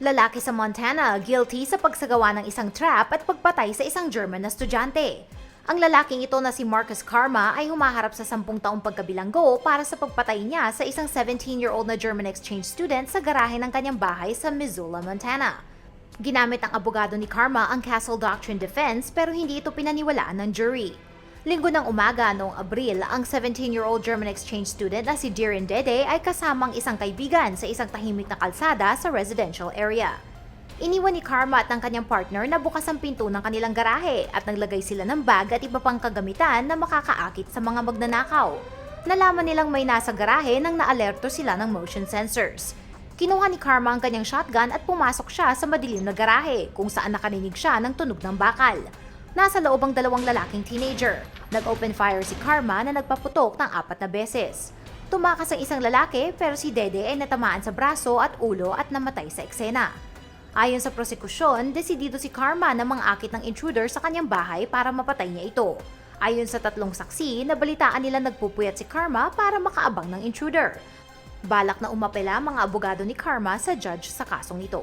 Lalaki sa Montana guilty sa pagsagawa ng isang trap at pagpatay sa isang German na estudyante. Ang lalaking ito na si Marcus Karma ay humaharap sa 10 taong pagkabilanggo para sa pagpatay niya sa isang 17-year-old na German exchange student sa garahe ng kanyang bahay sa Missoula, Montana. Ginamit ng abogado ni Karma ang Castle Doctrine Defense pero hindi ito pinaniwalaan ng jury. Linggo ng umaga noong Abril, ang 17-year-old German exchange student na si Diren Dede ay kasamang isang kaibigan sa isang tahimik na kalsada sa residential area. Iniwan ni Karma at ng kanyang partner na bukas ang pinto ng kanilang garahe at naglagay sila ng bag at iba pang kagamitan na makakaakit sa mga magnanakaw. Nalaman nilang may nasa garahe nang naalerto sila ng motion sensors. Kinuha ni Karma ang kanyang shotgun at pumasok siya sa madilim na garahe kung saan nakaninig siya ng tunog ng bakal. Nasa loob ang dalawang lalaking teenager. Nag-open fire si Karma na nagpaputok ng apat na beses. Tumakas ang isang lalaki pero si Dede ay natamaan sa braso at ulo at namatay sa eksena. Ayon sa prosekusyon, desidido si Karma na mangakit ng intruder sa kanyang bahay para mapatay niya ito. Ayon sa tatlong saksi, nabalitaan nila nagpupuyat si Karma para makaabang ng intruder. Balak na umapela mga abogado ni Karma sa judge sa kasong ito.